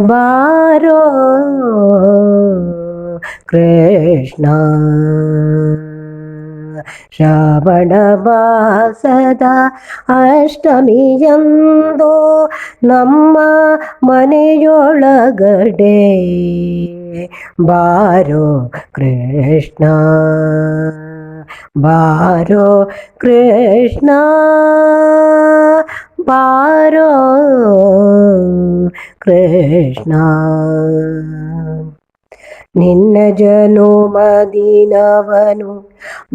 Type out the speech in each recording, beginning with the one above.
ಬಾರೋ ಕೃಷ್ಣ ಶ್ರಾವಣ ಮಾಸದ ಅಷ್ಟಮಿಯಂದು ನಮ್ಮ ಮನೆಯೊಳಗಡೆ ಬಾರೋ ಕೃಷ್ಣ ಬಾರೋ ಕೃಷ್ಣ ಬಾರೋ ಕೃಷ್ಣ ನಿನ್ನ ಜನುಮದಿನವನು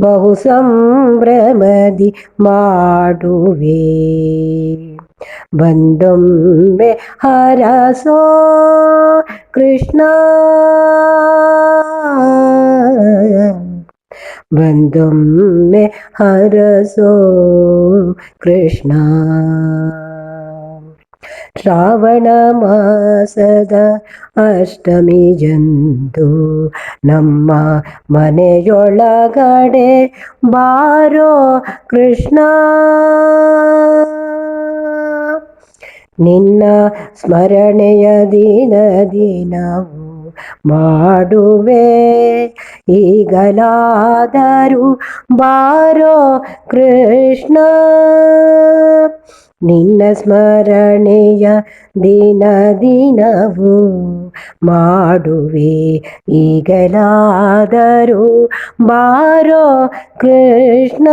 ಬಹು ಸಂಭ್ರಮದಿ ಮಾಡುವೆ ಬಂದೊಮ್ಮೆ ಹರಸೋ ಕೃಷ್ಣ ಬಂದೊಮ್ಮೆ ಹರಸೋ ಕೃಷ್ಣ ಶ್ರಾವಣ ಮಾಸದ ಅಷ್ಟಮಿಯಂದು ನಮ್ಮ ಮನೆಯೊಳಗಡೆ ಬಾರೋ ಕೃಷ್ಣ. ನಿನ್ನ ಸ್ಮರಣೆಯ ದಿನ ದಿನವು ಮಾಡುವೆ. ಈಗಲಾದರೂ ಬಾರೋ ಕೃಷ್ಣ. ನಿನ್ನ ಸ್ಮರಣೆಯ ದಿನ ದಿನವು ಮಾಡುವೆ. ಈಗಲಾದರೂ ಬಾರೋ ಕೃಷ್ಣ.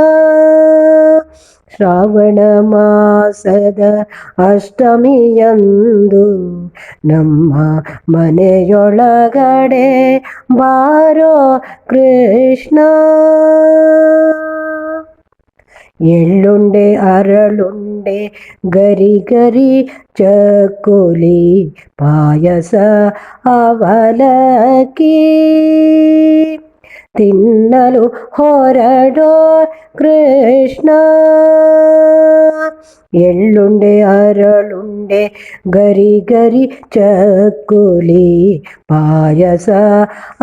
ಶ್ರಾವಣ ಮಾಸದ ಅಷ್ಟಮಿಯಂದು ನಮ್ಮ ಮನೆಯೊಳಗಡೆ ಬಾರೋ ಕೃಷ್ಣ. ಎಳ್ಳುಂಡೆ ಅರಳುಂಡೆ ಗರಿ ಗರಿ ಚಕೋಲಿ ಪಾಯಸ ಅವಲಕ್ಕಿ ತಿನ್ನಲು ಹೊರಡೋ ಕೃಷ್ಣ ಎಳ್ಳುಂಡೆ ಅರಳುಂಡೆ ಗರಿ ಗರಿ ಚಕೋಲಿ ಪಾಯಸ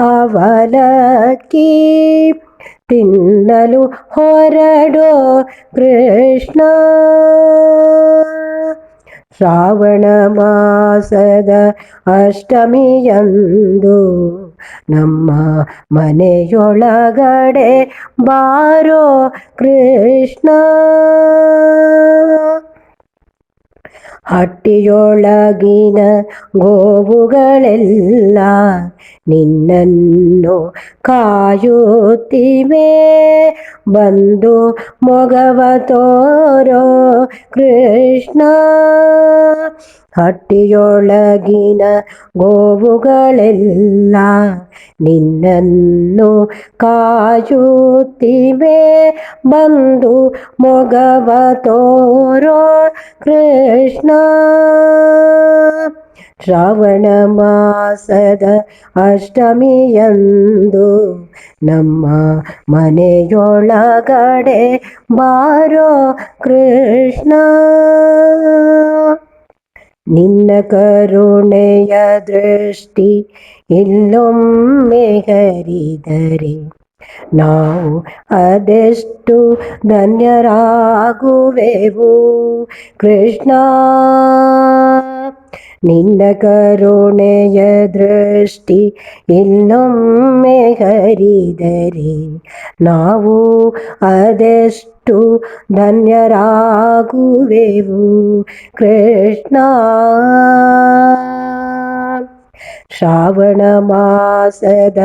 ಅವಲಕ್ಕಿ ತಿನ್ನಲು ಹೊರಡೋ ಕೃಷ್ಣ. ಶ್ರಾವಣ ಮಾಸದ ಅಷ್ಟಮಿಯಂದು ನಮ್ಮ ಮನೆಯೊಳಗಡೆ ಬಾರೋ ಕೃಷ್ಣ. ಹಟ್ಟಿಯೊಳಗಿನ ಗೋವುಗಳೆಲ್ಲ ನಿನ್ನನ್ನು ಕಾಯುತ್ತಿವೆ. ಬಂದು ಮೊಗವ ತೋರೋ ಕೃಷ್ಣ, ಹಟ್ಟಿಯೊಳಗಿನ ಗೋವುಗಳೆಲ್ಲ ನಿನ್ನನ್ನು ಕಾಯುತ್ತಿವೆ. ಬಂದು ಮೊಗವ ತೋರೋ ಕೃಷ್ಣ ಶ್ರಾವಣ ಮಾಸದ ಅಷ್ಟಮಿಯಂದು ನಮ್ಮ ಮನೆಯೊಳಗಡೆ ಬಾರೋ ಕೃಷ್ಣ. ನಿನ್ನ ಕರುಣೆಯ ದೃಷ್ಟಿ ಇಲ್ಲೊಮ್ಮೆ ಹರಿದರೆ ನಾವು ಅದೆಷ್ಟು ಧನ್ಯರಾಗುವೆವು. ಕೃಷ್ಣ, ನಿನ್ನ ಕರುಣೆಯ ದೃಷ್ಟಿ ಇನ್ನೊಮ್ಮೆ ಹರಿದರೆ ನಾವು ಅದೆಷ್ಟು ಧನ್ಯರಾಗುವೆವು. ಕೃಷ್ಣ, ಶ್ರಾವಣ ಮಾಸದ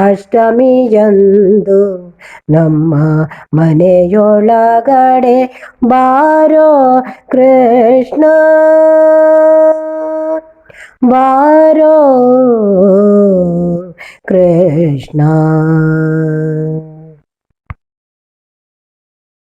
ಅಷ್ಟಮಿಯಂದು ನಮ್ಮ ಮನೆಯೊಳಗಡೆ ಬಾರೋ ಕೃಷ್ಣ ಬಾರೋ ಕೃಷ್ಣ